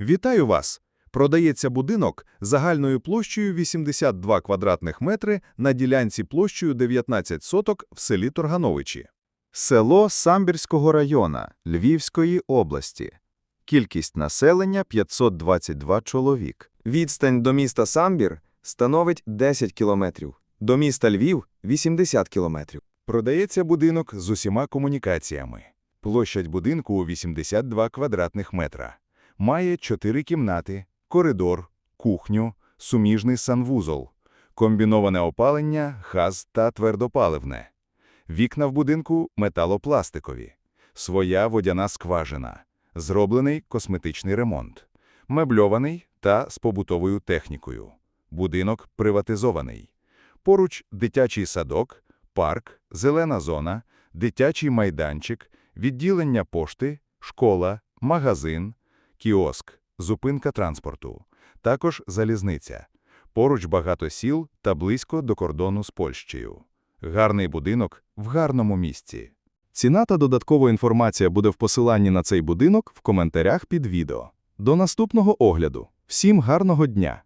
Вітаю вас! Продається будинок загальною площею 82 квадратних метри на ділянці площею 19 соток в селі Торгановичі. Село Самбірського района Львівської області. Кількість населення 522 чоловік. Відстань до міста Самбір становить 10 кілометрів, до міста Львів – 80 кілометрів. Продається будинок з усіма комунікаціями. Площадь будинку у 82 квадратних метра. Має 4 кімнати, коридор, кухню, суміжний санвузол, комбіноване опалення, газ та твердопаливне. Вікна в будинку металопластикові. Своя водяна скважина. Зроблений косметичний ремонт. Мебльований та з побутовою технікою. Будинок приватизований. Поруч дитячий садок, парк, зелена зона, дитячий майданчик, відділення пошти, школа, магазин, кіоск, зупинка транспорту, також залізниця. Поруч багато сіл та близько до кордону з Польщею. Гарний будинок в гарному місці. Ціна та додаткова інформація буде в посиланні на цей будинок в коментарях під відео. До наступного огляду. Всім гарного дня!